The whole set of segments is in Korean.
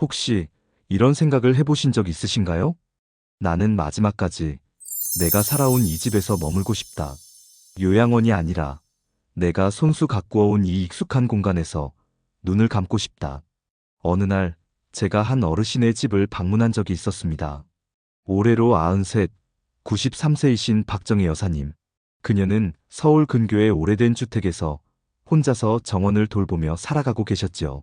혹시 이런 생각을 해보신 적 있으신가요? 나는 마지막까지 내가 살아온 이 집에서 머물고 싶다. 요양원이 아니라 내가 손수 가꾸어온 이 익숙한 공간에서 눈을 감고 싶다. 어느 날 제가 한 어르신의 집을 방문한 적이 있었습니다. 올해로 93, 93세이신 박정희 여사님. 그녀는 서울 근교의 오래된 주택에서 혼자서 정원을 돌보며 살아가고 계셨지요.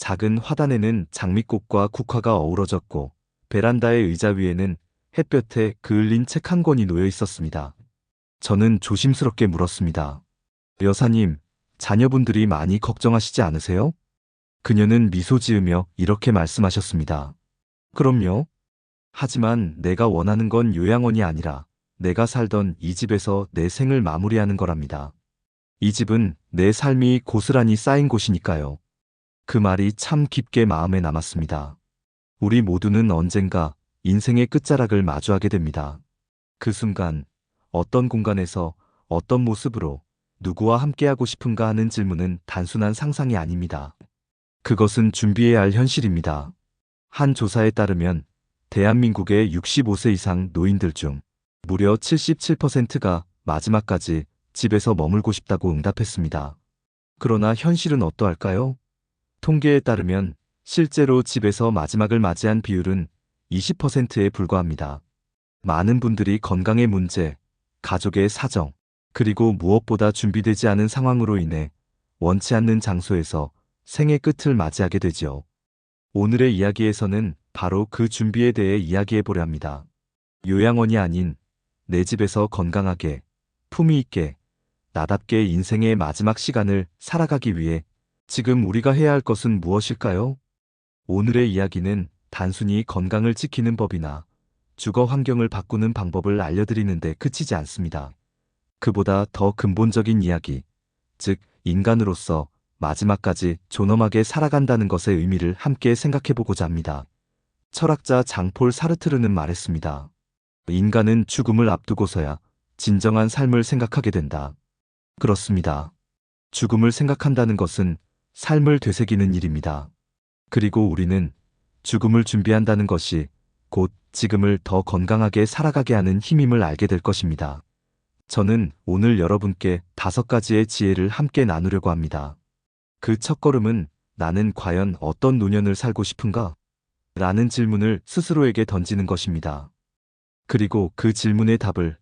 작은 화단에는 장미꽃과 국화가 어우러졌고 베란다의 의자 위에는 햇볕에 그을린 책 한 권이 놓여 있었습니다. 저는 조심스럽게 물었습니다. 여사님, 자녀분들이 많이 걱정하시지 않으세요? 그녀는 미소 지으며 이렇게 말씀하셨습니다. 그럼요. 하지만 내가 원하는 건 요양원이 아니라 내가 살던 이 집에서 내 생을 마무리하는 거랍니다. 이 집은 내 삶이 고스란히 쌓인 곳이니까요. 그 말이 참 깊게 마음에 남았습니다. 우리 모두는 언젠가 인생의 끝자락을 마주하게 됩니다. 그 순간 어떤 공간에서 어떤 모습으로 누구와 함께하고 싶은가 하는 질문은 단순한 상상이 아닙니다. 그것은 준비해야 할 현실입니다. 한 조사에 따르면 대한민국의 65세 이상 노인들 중 무려 77%가 마지막까지 집에서 머물고 싶다고 응답했습니다. 그러나 현실은 어떠할까요? 통계에 따르면 실제로 집에서 마지막을 맞이한 비율은 20%에 불과합니다. 많은 분들이 건강의 문제, 가족의 사정, 그리고 무엇보다 준비되지 않은 상황으로 인해 원치 않는 장소에서 생의 끝을 맞이하게 되지요. 오늘의 이야기에서는 바로 그 준비에 대해 이야기해 보려 합니다. 요양원이 아닌 내 집에서 건강하게, 품위 있게, 나답게 인생의 마지막 시간을 살아가기 위해 지금 우리가 해야 할 것은 무엇일까요? 오늘의 이야기는 단순히 건강을 지키는 법이나 주거 환경을 바꾸는 방법을 알려드리는데 그치지 않습니다. 그보다 더 근본적인 이야기, 즉, 인간으로서 마지막까지 존엄하게 살아간다는 것의 의미를 함께 생각해 보고자 합니다. 철학자 장폴 사르트르는 말했습니다. 인간은 죽음을 앞두고서야 진정한 삶을 생각하게 된다. 그렇습니다. 죽음을 생각한다는 것은 삶을 되새기는 일입니다. 그리고 우리는 죽음을 준비한다는 것이 곧 지금을 더 건강하게 살아가게 하는 힘임을 알게 될 것입니다. 저는 오늘 여러분께 다섯 가지의 지혜를 함께 나누려고 합니다. 그 첫걸음은 나는 과연 어떤 노년을 살고 싶은가? 라는 질문을 스스로에게 던지는 것입니다. 그리고 그 질문의 답을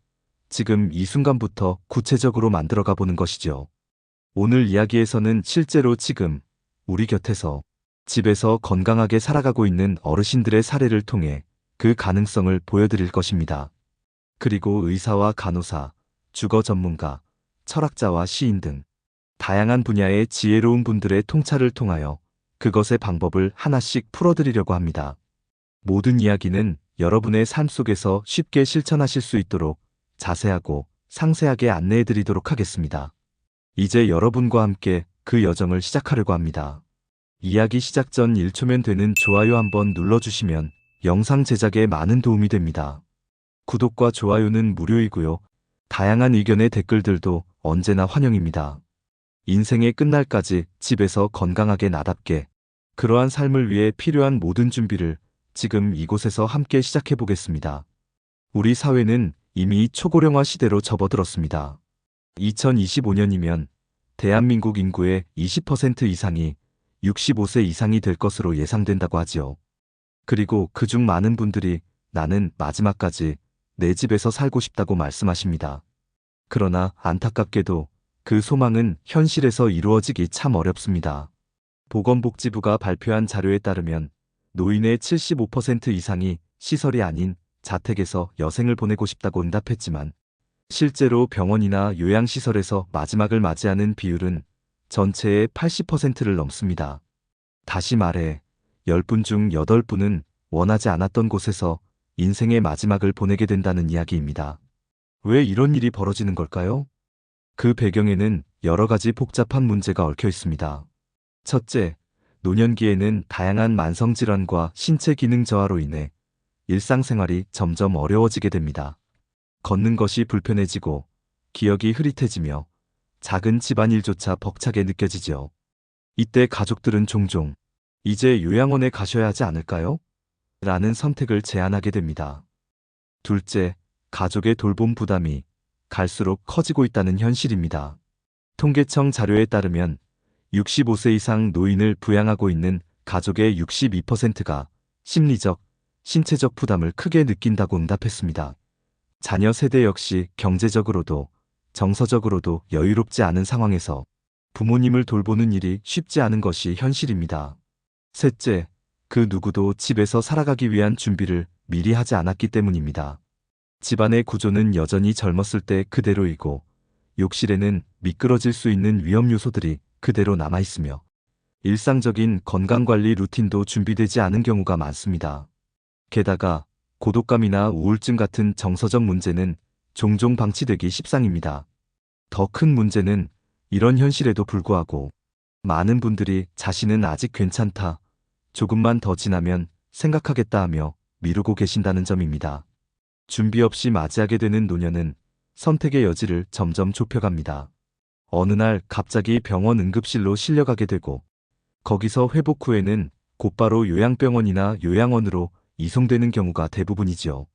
지금 이 순간부터 구체적으로 만들어가 보는 것이죠. 오늘 이야기에서는 실제로 지금 우리 곁에서 집에서 건강하게 살아가고 있는 어르신들의 사례를 통해 그 가능성을 보여드릴 것입니다. 그리고 의사와 간호사, 주거 전문가, 철학자와 시인 등 다양한 분야의 지혜로운 분들의 통찰을 통하여 그것의 방법을 하나씩 풀어드리려고 합니다. 모든 이야기는 여러분의 삶 속에서 쉽게 실천하실 수 있도록 자세하고 상세하게 안내해 드리도록 하겠습니다. 이제 여러분과 함께 그 여정을 시작하려고 합니다. 이야기 시작 전 1초면 되는 좋아요 한번 눌러주시면 영상 제작에 많은 도움이 됩니다. 구독과 좋아요는 무료이고요. 다양한 의견의 댓글들도 언제나 환영입니다. 인생의 끝날까지 집에서 건강하게 나답게 그러한 삶을 위해 필요한 모든 준비를 지금 이곳에서 함께 시작해 보겠습니다. 우리 사회는 이미 초고령화 시대로 접어들었습니다. 2025년이면 대한민국 인구의 20% 이상이 65세 이상이 될 것으로 예상된다고 하지요. 그리고 그중 많은 분들이 나는 마지막까지 내 집에서 살고 싶다고 말씀하십니다. 그러나 안타깝게도 그 소망은 현실에서 이루어지기 참 어렵습니다. 보건복지부가 발표한 자료에 따르면 노인의 75% 이상이 시설이 아닌 자택에서 여생을 보내고 싶다고 응답했지만 실제로 병원이나 요양시설에서 마지막을 맞이하는 비율은 전체의 80%를 넘습니다. 다시 말해 10분 중 8분은 원하지 않았던 곳에서 인생의 마지막을 보내게 된다는 이야기입니다. 왜 이런 일이 벌어지는 걸까요? 그 배경에는 여러 가지 복잡한 문제가 얽혀 있습니다. 첫째, 노년기에는 다양한 만성질환과 신체 기능 저하로 인해 일상생활이 점점 어려워지게 됩니다. 걷는 것이 불편해지고 기억이 흐릿해지며 작은 집안일조차 벅차게 느껴지지요. 이때 가족들은 종종 이제 요양원에 가셔야 하지 않을까요? 라는 선택을 제안하게 됩니다. 둘째, 가족의 돌봄 부담이 갈수록 커지고 있다는 현실입니다. 통계청 자료에 따르면 65세 이상 노인을 부양하고 있는 가족의 62%가 심리적, 신체적 부담을 크게 느낀다고 응답했습니다. 자녀 세대 역시 경제적으로도 정서적으로도 여유롭지 않은 상황에서 부모님을 돌보는 일이 쉽지 않은 것이 현실입니다. 셋째, 그 누구도 집에서 살아가기 위한 준비를 미리 하지 않았기 때문입니다. 집안의 구조는 여전히 젊었을 때 그대로이고 욕실에는 미끄러질 수 있는 위험 요소들이 그대로 남아 있으며 일상적인 건강관리 루틴도 준비되지 않은 경우가 많습니다. 게다가 고독감이나 우울증 같은 정서적 문제는 종종 방치되기 십상입니다. 더 큰 문제는 이런 현실에도 불구하고 많은 분들이 자신은 아직 괜찮다, 조금만 더 지나면 생각하겠다 하며 미루고 계신다는 점입니다. 준비 없이 맞이하게 되는 노년은 선택의 여지를 점점 좁혀갑니다. 어느 날 갑자기 병원 응급실로 실려가게 되고 거기서 회복 후에는 곧바로 요양병원이나 요양원으로 이송되는 경우가 대부분이지요.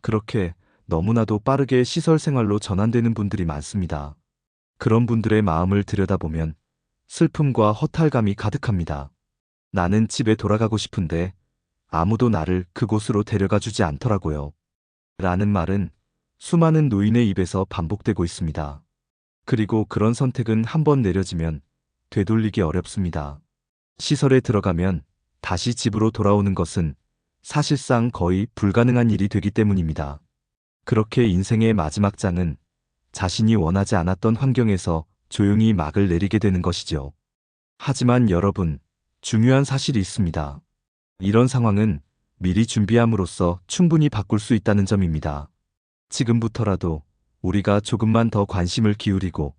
그렇게 너무나도 빠르게 시설 생활로 전환되는 분들이 많습니다. 그런 분들의 마음을 들여다보면 슬픔과 허탈감이 가득합니다. 나는 집에 돌아가고 싶은데 아무도 나를 그곳으로 데려가 주지 않더라고요. 라는 말은 수많은 노인의 입에서 반복되고 있습니다. 그리고 그런 선택은 한번 내려지면 되돌리기 어렵습니다. 시설에 들어가면 다시 집으로 돌아오는 것은 사실상 거의 불가능한 일이 되기 때문입니다. 그렇게 인생의 마지막 장은 자신이 원하지 않았던 환경에서 조용히 막을 내리게 되는 것이죠. 하지만 여러분, 중요한 사실이 있습니다. 이런 상황은 미리 준비함으로써 충분히 바꿀 수 있다는 점입니다. 지금부터라도 우리가 조금만 더 관심을 기울이고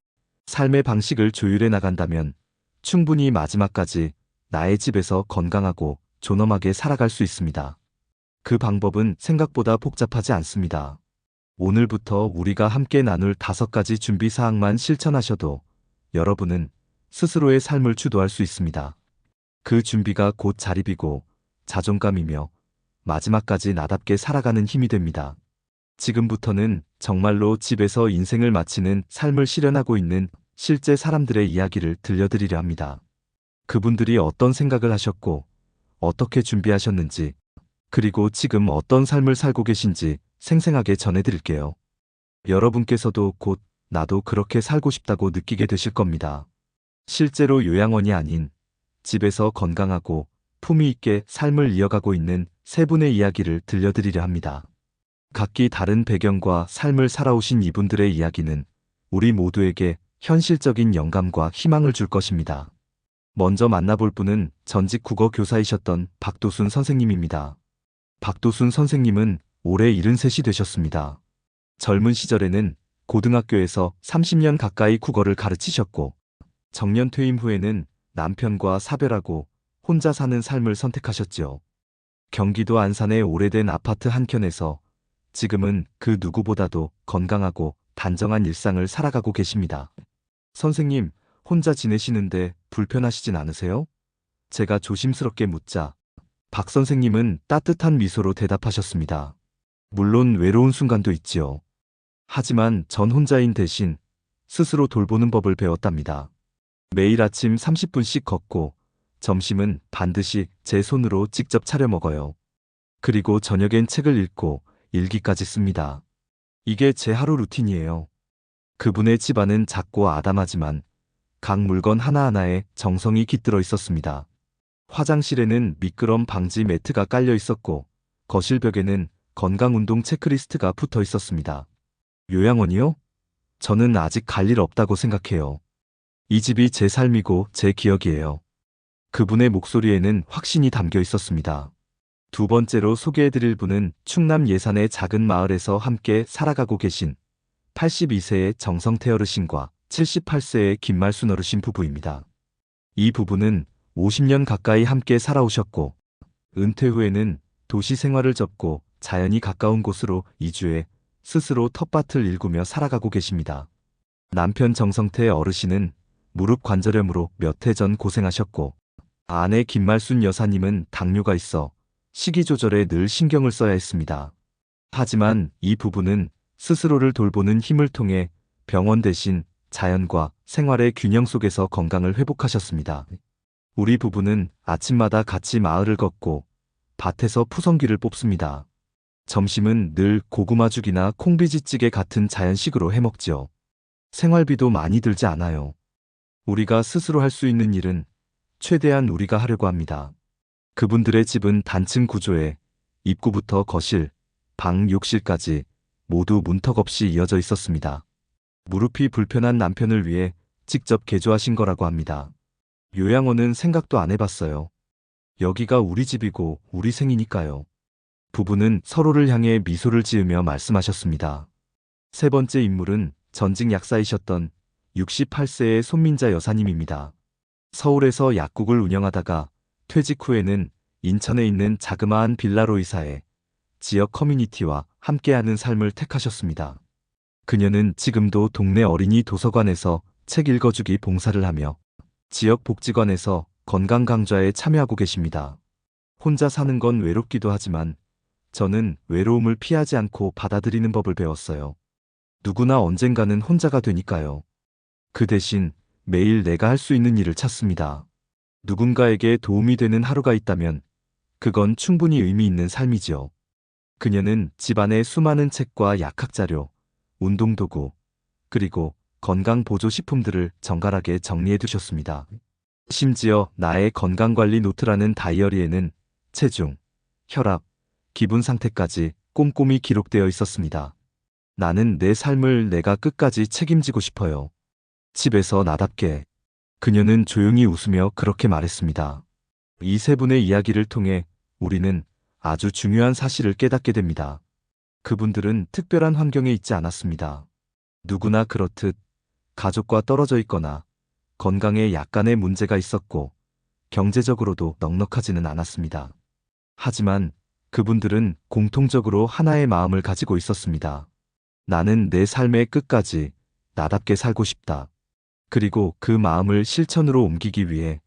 삶의 방식을 조율해 나간다면 충분히 마지막까지 나의 집에서 건강하고 존엄하게 살아갈 수 있습니다. 그 방법은 생각보다 복잡하지 않습니다. 오늘부터 우리가 함께 나눌 다섯 가지 준비 사항만 실천하셔도 여러분은 스스로의 삶을 주도할 수 있습니다. 그 준비가 곧 자립이고 자존감이며 마지막까지 나답게 살아가는 힘이 됩니다. 지금부터는 정말로 집에서 인생을 마치는 삶을 실현하고 있는 실제 사람들의 이야기를 들려드리려 합니다. 그분들이 어떤 생각을 하셨고, 어떻게 준비하셨는지, 그리고 지금 어떤 삶을 살고 계신지 생생하게 전해드릴게요. 여러분께서도 곧 나도 그렇게 살고 싶다고 느끼게 되실 겁니다. 실제로 요양원이 아닌 집에서 건강하고 품위 있게 삶을 이어가고 있는 세 분의 이야기를 들려드리려 합니다. 각기 다른 배경과 삶을 살아오신 이분들의 이야기는 우리 모두에게 현실적인 영감과 희망을 줄 것입니다. 먼저 만나볼 분은 전직 국어 교사이셨던 박도순 선생님입니다. 박도순 선생님은 올해 73이 되셨습니다. 젊은 시절에는 고등학교에서 30년 가까이 국어를 가르치셨고 정년 퇴임 후에는 남편과 사별하고 혼자 사는 삶을 선택하셨지요. 경기도 안산의 오래된 아파트 한 켠에서 지금은 그 누구보다도 건강하고 단정한 일상을 살아가고 계십니다. 선생님, 혼자 지내시는데 불편하시진 않으세요? 제가 조심스럽게 묻자 박 선생님은 따뜻한 미소로 대답하셨습니다. 물론 외로운 순간도 있지요. 하지만 전 혼자인 대신 스스로 돌보는 법을 배웠답니다. 매일 아침 30분씩 걷고 점심은 반드시 제 손으로 직접 차려 먹어요. 그리고 저녁엔 책을 읽고 일기까지 씁니다. 이게 제 하루 루틴이에요. 그분의 집안은 작고 아담하지만 각 물건 하나하나에 정성이 깃들어 있었습니다. 화장실에는 미끄럼 방지 매트가 깔려 있었고 거실 벽에는 건강운동 체크리스트가 붙어 있었습니다. 요양원이요? 저는 아직 갈 일 없다고 생각해요. 이 집이 제 삶이고 제 기억이에요. 그분의 목소리에는 확신이 담겨 있었습니다. 두 번째로 소개해드릴 분은 충남 예산의 작은 마을에서 함께 살아가고 계신 82세의 정성태 어르신과 78세의 김말순 어르신 부부입니다. 이 부부는 50년 가까이 함께 살아오셨고 은퇴 후에는 도시 생활을 접고 자연이 가까운 곳으로 이주해 스스로 텃밭을 일구며 살아가고 계십니다. 남편 정성태 어르신은 무릎 관절염으로 몇 해 전 고생하셨고 아내 김말순 여사님은 당뇨가 있어 식이 조절에 늘 신경을 써야 했습니다. 하지만 이 부부는 스스로를 돌보는 힘을 통해 병원 대신 자연과 생활의 균형 속에서 건강을 회복하셨습니다. 우리 부부는 아침마다 같이 마을을 걷고 밭에서 푸성귀를 뽑습니다. 점심은 늘 고구마죽이나 콩비지찌개 같은 자연식으로 해먹지요. 생활비도 많이 들지 않아요. 우리가 스스로 할 수 있는 일은 최대한 우리가 하려고 합니다. 그분들의 집은 단층 구조에 입구부터 거실, 방, 욕실까지 모두 문턱 없이 이어져 있었습니다. 무릎이 불편한 남편을 위해 직접 개조하신 거라고 합니다. 요양원은 생각도 안 해봤어요. 여기가 우리 집이고 우리 생이니까요. 부부는 서로를 향해 미소를 지으며 말씀하셨습니다. 세 번째 인물은 전직 약사이셨던 68세의 손민자 여사님입니다. 서울에서 약국을 운영하다가 퇴직 후에는 인천에 있는 자그마한 빌라로 이사해 지역 커뮤니티와 함께하는 삶을 택하셨습니다. 그녀는 지금도 동네 어린이 도서관에서 책 읽어주기 봉사를 하며 지역 복지관에서 건강 강좌에 참여하고 계십니다. 혼자 사는 건 외롭기도 하지만 저는 외로움을 피하지 않고 받아들이는 법을 배웠어요. 누구나 언젠가는 혼자가 되니까요. 그 대신 매일 내가 할 수 있는 일을 찾습니다. 누군가에게 도움이 되는 하루가 있다면 그건 충분히 의미 있는 삶이지요. 그녀는 집안의 수많은 책과 약학 자료, 운동도구, 그리고 건강보조식품들을 정갈하게 정리해 두셨습니다. 심지어 나의 건강관리 노트라는 다이어리에는 체중, 혈압, 기분 상태까지 꼼꼼히 기록되어 있었습니다. 나는 내 삶을 내가 끝까지 책임지고 싶어요. 집에서 나답게. 그녀는 조용히 웃으며 그렇게 말했습니다. 이 세 분의 이야기를 통해 우리는 아주 중요한 사실을 깨닫게 됩니다. 그분들은 특별한 환경에 있지 않았습니다. 누구나 그렇듯 가족과 떨어져 있거나 건강에 약간의 문제가 있었고 경제적으로도 넉넉하지는 않았습니다. 하지만 그분들은 공통적으로 하나의 마음을 가지고 있었습니다. 나는 내 삶의 끝까지 나답게 살고 싶다. 그리고 그 마음을 실천으로 옮기기 위해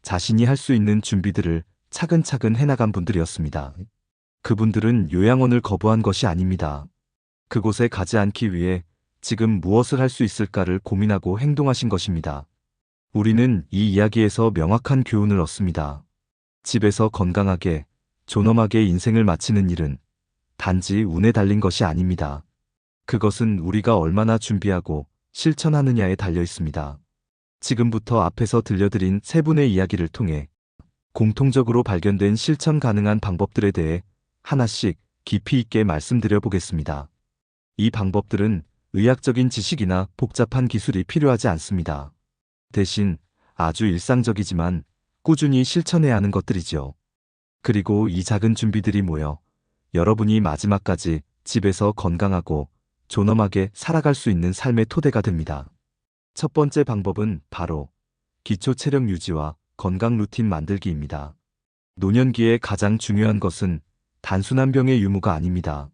자신이 할 수 있는 준비들을 차근차근 해나간 분들이었습니다. 그분들은 요양원을 거부한 것이 아닙니다. 그곳에 가지 않기 위해 지금 무엇을 할 수 있을까를 고민하고 행동하신 것입니다. 우리는 이 이야기에서 명확한 교훈을 얻습니다. 집에서 건강하게, 존엄하게 인생을 마치는 일은 단지 운에 달린 것이 아닙니다. 그것은 우리가 얼마나 준비하고 실천하느냐에 달려 있습니다. 지금부터 앞에서 들려드린 세 분의 이야기를 통해 공통적으로 발견된 실천 가능한 방법들에 대해 하나씩 깊이 있게 말씀드려 보겠습니다. 이 방법들은 의학적인 지식이나 복잡한 기술이 필요하지 않습니다. 대신 아주 일상적이지만 꾸준히 실천해야 하는 것들이죠. 그리고 이 작은 준비들이 모여 여러분이 마지막까지 집에서 건강하고 존엄하게 살아갈 수 있는 삶의 토대가 됩니다. 첫 번째 방법은 바로 기초 체력 유지와 건강 루틴 만들기입니다. 노년기에 가장 중요한 것은 단순한 병의 유무가 아닙니다.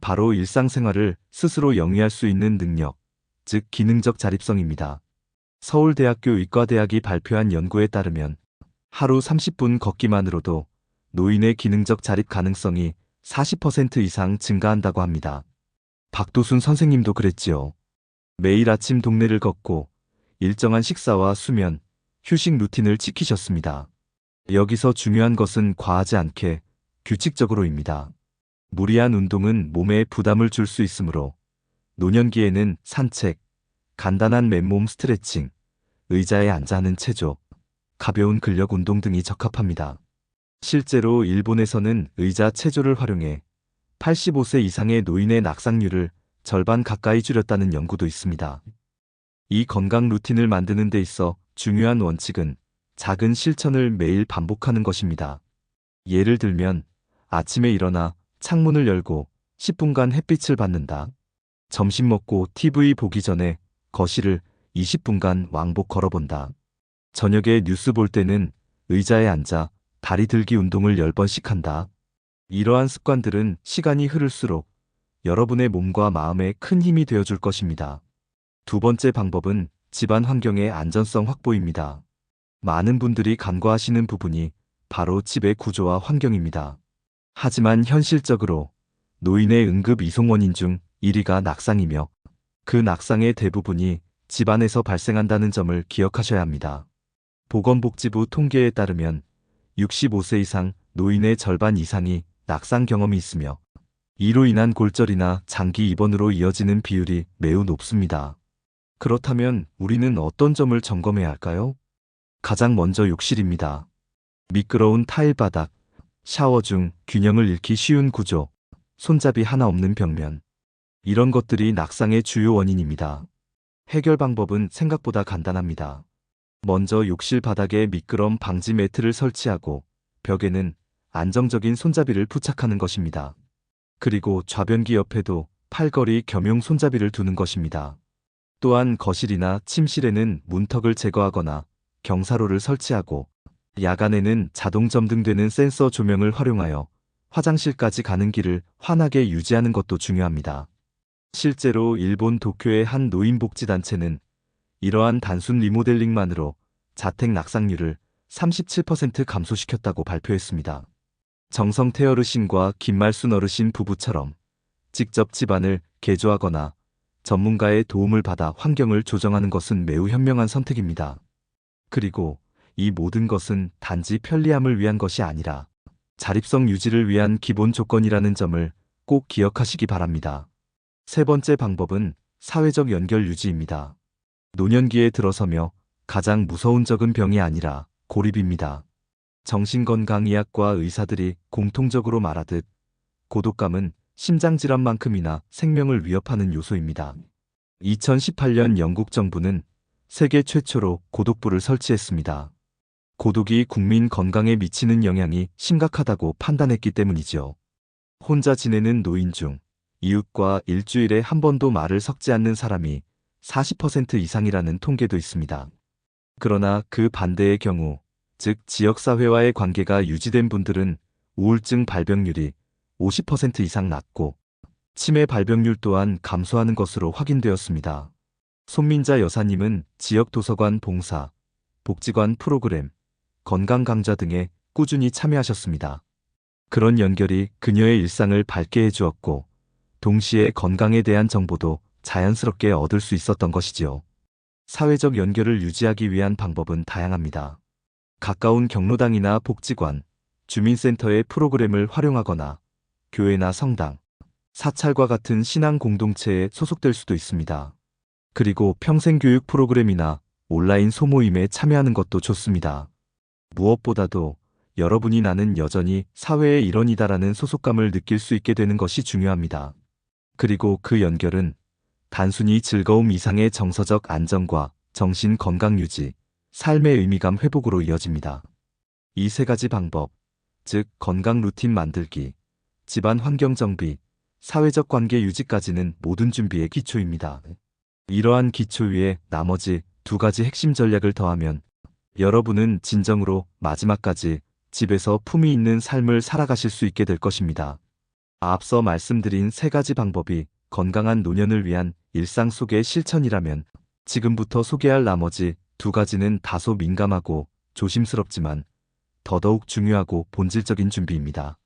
바로 일상생활을 스스로 영위할 수 있는 능력, 즉 기능적 자립성입니다. 서울대학교 의과대학이 발표한 연구에 따르면 하루 30분 걷기만으로도 노인의 기능적 자립 가능성이 40% 이상 증가한다고 합니다. 박도순 선생님도 그랬지요. 매일 아침 동네를 걷고 일정한 식사와 수면, 휴식 루틴을 지키셨습니다. 여기서 중요한 것은 과하지 않게 규칙적으로입니다. 무리한 운동은 몸에 부담을 줄 수 있으므로 노년기에는 산책, 간단한 맨몸 스트레칭, 의자에 앉아 하는 체조, 가벼운 근력 운동 등이 적합합니다. 실제로 일본에서는 의자 체조를 활용해 85세 이상의 노인의 낙상률을 절반 가까이 줄였다는 연구도 있습니다. 이 건강 루틴을 만드는 데 있어 중요한 원칙은 작은 실천을 매일 반복하는 것입니다. 예를 들면 아침에 일어나 창문을 열고 10분간 햇빛을 받는다. 점심 먹고 TV 보기 전에 거실을 20분간 왕복 걸어본다. 저녁에 뉴스 볼 때는 의자에 앉아 다리 들기 운동을 10번씩 한다. 이러한 습관들은 시간이 흐를수록 여러분의 몸과 마음에 큰 힘이 되어줄 것입니다. 두 번째 방법은 집안 환경의 안전성 확보입니다. 많은 분들이 간과하시는 부분이 바로 집의 구조와 환경입니다. 하지만 현실적으로 노인의 응급 이송 원인 중 1위가 낙상이며 그 낙상의 대부분이 집안에서 발생한다는 점을 기억하셔야 합니다. 보건복지부 통계에 따르면 65세 이상 노인의 절반 이상이 낙상 경험이 있으며 이로 인한 골절이나 장기 입원으로 이어지는 비율이 매우 높습니다. 그렇다면 우리는 어떤 점을 점검해야 할까요? 가장 먼저 욕실입니다. 미끄러운 타일 바닥, 샤워 중 균형을 잃기 쉬운 구조, 손잡이 하나 없는 벽면. 이런 것들이 낙상의 주요 원인입니다. 해결 방법은 생각보다 간단합니다. 먼저 욕실 바닥에 미끄럼 방지 매트를 설치하고 벽에는 안정적인 손잡이를 부착하는 것입니다. 그리고 좌변기 옆에도 팔걸이 겸용 손잡이를 두는 것입니다. 또한 거실이나 침실에는 문턱을 제거하거나 경사로를 설치하고 야간에는 자동 점등되는 센서 조명을 활용하여 화장실까지 가는 길을 환하게 유지하는 것도 중요합니다. 실제로 일본 도쿄의 한 노인복지단체는 이러한 단순 리모델링만으로 자택 낙상률을 37% 감소시켰다고 발표했습니다. 정성태 어르신과 김말순 어르신 부부처럼 직접 집안을 개조하거나 전문가의 도움을 받아 환경을 조정하는 것은 매우 현명한 선택입니다. 그리고 이 모든 것은 단지 편리함을 위한 것이 아니라 자립성 유지를 위한 기본 조건이라는 점을 꼭 기억하시기 바랍니다. 세 번째 방법은 사회적 연결 유지입니다. 노년기에 들어서며 가장 무서운 적은 병이 아니라 고립입니다. 정신건강의학과 의사들이 공통적으로 말하듯 고독감은 심장질환만큼이나 생명을 위협하는 요소입니다. 2018년 영국 정부는 세계 최초로 고독부를 설치했습니다. 고독이 국민 건강에 미치는 영향이 심각하다고 판단했기 때문이지요. 혼자 지내는 노인 중 이웃과 일주일에 한 번도 말을 섞지 않는 사람이 40% 이상이라는 통계도 있습니다. 그러나 그 반대의 경우, 즉 지역사회와의 관계가 유지된 분들은 우울증 발병률이 50% 이상 낮고 치매 발병률 또한 감소하는 것으로 확인되었습니다. 손민자 여사님은 지역 도서관 봉사, 복지관 프로그램, 건강 강좌 등에 꾸준히 참여하셨습니다. 그런 연결이 그녀의 일상을 밝게 해주었고, 동시에 건강에 대한 정보도 자연스럽게 얻을 수 있었던 것이지요. 사회적 연결을 유지하기 위한 방법은 다양합니다. 가까운 경로당이나 복지관, 주민센터의 프로그램을 활용하거나 교회나 성당, 사찰과 같은 신앙 공동체에 소속될 수도 있습니다. 그리고 평생교육 프로그램이나 온라인 소모임에 참여하는 것도 좋습니다. 무엇보다도 여러분이 나는 여전히 사회의 일원이다라는 소속감을 느낄 수 있게 되는 것이 중요합니다. 그리고 그 연결은 단순히 즐거움 이상의 정서적 안정과 정신 건강 유지, 삶의 의미감 회복으로 이어집니다. 이 세 가지 방법, 즉 건강 루틴 만들기, 집안 환경 정비, 사회적 관계 유지까지는 모든 준비의 기초입니다. 이러한 기초 위에 나머지 두 가지 핵심 전략을 더하면 여러분은 진정으로 마지막까지 집에서 품위 있는 삶을 살아가실 수 있게 될 것입니다. 앞서 말씀드린 세 가지 방법이 건강한 노년을 위한 일상 속의 실천이라면 지금부터 소개할 나머지 두 가지는 다소 민감하고 조심스럽지만 더더욱 중요하고 본질적인 준비입니다.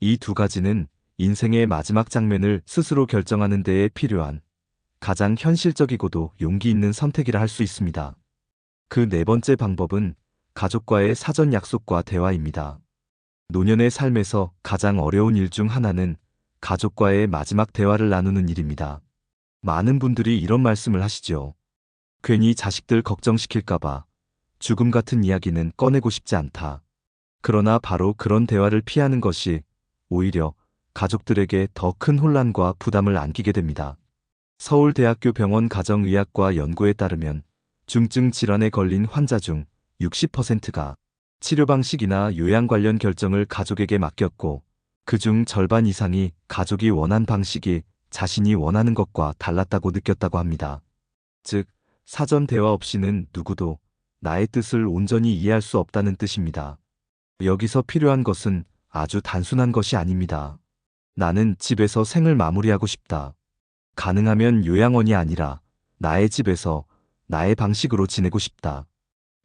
이 두 가지는 인생의 마지막 장면을 스스로 결정하는 데에 필요한 가장 현실적이고도 용기 있는 선택이라 할 수 있습니다. 그 네 번째 방법은 가족과의 사전 약속과 대화입니다. 노년의 삶에서 가장 어려운 일 중 하나는 가족과의 마지막 대화를 나누는 일입니다. 많은 분들이 이런 말씀을 하시죠. 괜히 자식들 걱정시킬까봐 죽음 같은 이야기는 꺼내고 싶지 않다. 그러나 바로 그런 대화를 피하는 것이 오히려 가족들에게 더 큰 혼란과 부담을 안기게 됩니다. 서울대학교 병원 가정의학과 연구에 따르면 중증 질환에 걸린 환자 중 60%가 치료 방식이나 요양 관련 결정을 가족에게 맡겼고 그 중 절반 이상이 가족이 원한 방식이 자신이 원하는 것과 달랐다고 느꼈다고 합니다. 즉, 사전 대화 없이는 누구도 나의 뜻을 온전히 이해할 수 없다는 뜻입니다. 여기서 필요한 것은 아주 단순한 것이 아닙니다. 나는 집에서 생을 마무리하고 싶다. 가능하면 요양원이 아니라 나의 집에서 나의 방식으로 지내고 싶다.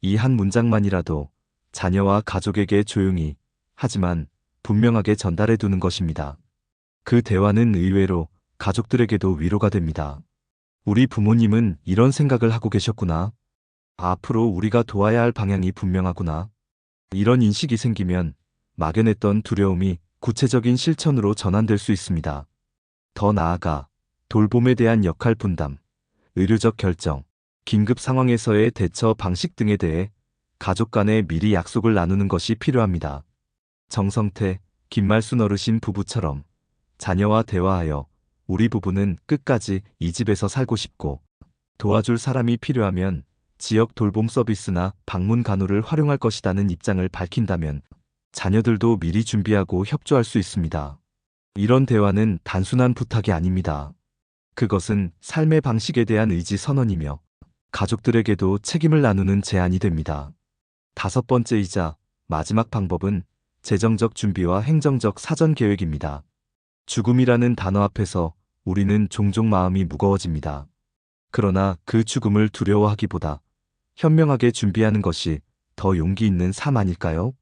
이 한 문장만이라도 자녀와 가족에게 조용히 하지만 분명하게 전달해 두는 것입니다. 그 대화는 의외로 가족들에게도 위로가 됩니다. 우리 부모님은 이런 생각을 하고 계셨구나. 앞으로 우리가 도와야 할 방향이 분명하구나. 이런 인식이 생기면 막연했던 두려움이 구체적인 실천으로 전환될 수 있습니다. 더 나아가 돌봄에 대한 역할 분담, 의료적 결정, 긴급 상황에서의 대처 방식 등에 대해 가족 간에 미리 약속을 나누는 것이 필요합니다. 정성태, 김말순 어르신 부부처럼 자녀와 대화하여 우리 부부는 끝까지 이 집에서 살고 싶고 도와줄 사람이 필요하면 지역 돌봄 서비스나 방문 간호를 활용할 것이라는 입장을 밝힌다면 자녀들도 미리 준비하고 협조할 수 있습니다. 이런 대화는 단순한 부탁이 아닙니다. 그것은 삶의 방식에 대한 의지 선언이며 가족들에게도 책임을 나누는 제안이 됩니다. 다섯 번째이자 마지막 방법은 재정적 준비와 행정적 사전 계획입니다. 죽음이라는 단어 앞에서 우리는 종종 마음이 무거워집니다. 그러나 그 죽음을 두려워하기보다 현명하게 준비하는 것이 더 용기 있는 삶 아닐까요?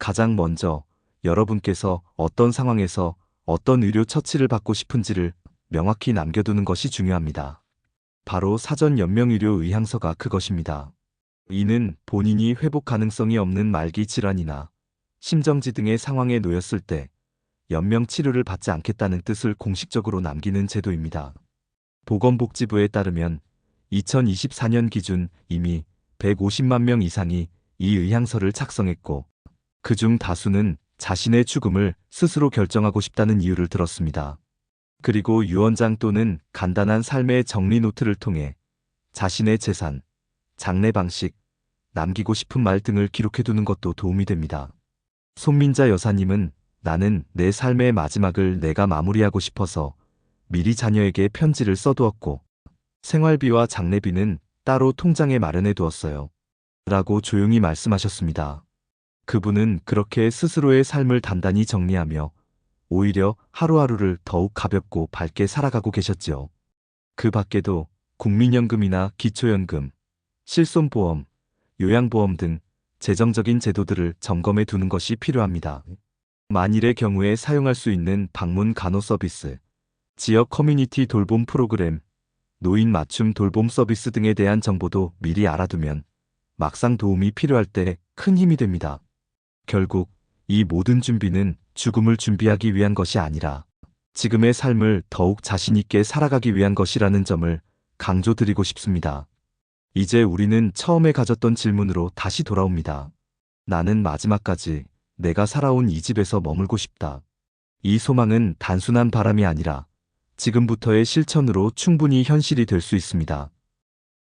가장 먼저 여러분께서 어떤 상황에서 어떤 의료 처치를 받고 싶은지를 명확히 남겨두는 것이 중요합니다. 바로 사전 연명의료 의향서가 그것입니다. 이는 본인이 회복 가능성이 없는 말기 질환이나 심정지 등의 상황에 놓였을 때 연명 치료를 받지 않겠다는 뜻을 공식적으로 남기는 제도입니다. 보건복지부에 따르면 2024년 기준 이미 150만 명 이상이 이 의향서를 작성했고 그중 다수는 자신의 죽음을 스스로 결정하고 싶다는 이유를 들었습니다. 그리고 유언장 또는 간단한 삶의 정리 노트를 통해 자신의 재산, 장례 방식, 남기고 싶은 말 등을 기록해 두는 것도 도움이 됩니다. 손민자 여사님은 나는 내 삶의 마지막을 내가 마무리하고 싶어서 미리 자녀에게 편지를 써두었고 생활비와 장례비는 따로 통장에 마련해 두었어요. 라고 조용히 말씀하셨습니다. 그분은 그렇게 스스로의 삶을 단단히 정리하며 오히려 하루하루를 더욱 가볍고 밝게 살아가고 계셨지요. 그 밖에도 국민연금이나 기초연금, 실손보험, 요양보험 등 재정적인 제도들을 점검해 두는 것이 필요합니다. 만일의 경우에 사용할 수 있는 방문 간호 서비스, 지역 커뮤니티 돌봄 프로그램, 노인 맞춤 돌봄 서비스 등에 대한 정보도 미리 알아두면 막상 도움이 필요할 때 큰 힘이 됩니다. 결국 이 모든 준비는 죽음을 준비하기 위한 것이 아니라 지금의 삶을 더욱 자신있게 살아가기 위한 것이라는 점을 강조드리고 싶습니다. 이제 우리는 처음에 가졌던 질문으로 다시 돌아옵니다. 나는 마지막까지 내가 살아온 이 집에서 머물고 싶다. 이 소망은 단순한 바람이 아니라 지금부터의 실천으로 충분히 현실이 될 수 있습니다.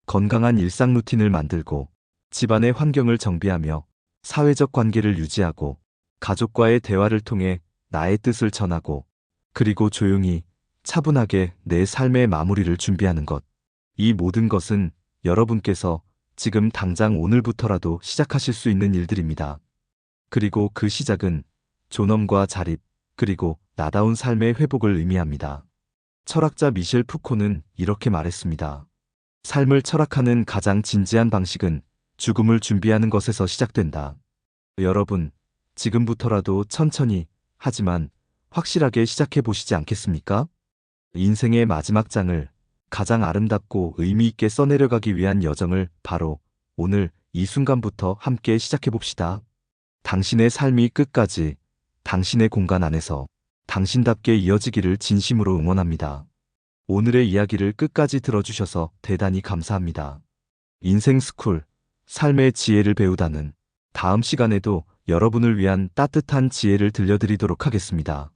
건강한 일상 루틴을 만들고 집안의 환경을 정비하며 사회적 관계를 유지하고 가족과의 대화를 통해 나의 뜻을 전하고 그리고 조용히 차분하게 내 삶의 마무리를 준비하는 것. 이 모든 것은 여러분께서 지금 당장 오늘부터라도 시작하실 수 있는 일들입니다. 그리고 그 시작은 존엄과 자립, 그리고 나다운 삶의 회복을 의미합니다. 철학자 미셸 푸코는 이렇게 말했습니다. 삶을 철학하는 가장 진지한 방식은 죽음을 준비하는 것에서 시작된다. 여러분, 지금부터라도 천천히, 하지만 확실하게 시작해 보시지 않겠습니까? 인생의 마지막 장을 가장 아름답고 의미 있게 써내려가기 위한 여정을 바로 오늘 이 순간부터 함께 시작해 봅시다. 당신의 삶이 끝까지 당신의 공간 안에서 당신답게 이어지기를 진심으로 응원합니다. 오늘의 이야기를 끝까지 들어주셔서 대단히 감사합니다. 인생 스쿨, 삶의 지혜를 배우다는 다음 시간에도 여러분을 위한 따뜻한 지혜를 들려드리도록 하겠습니다.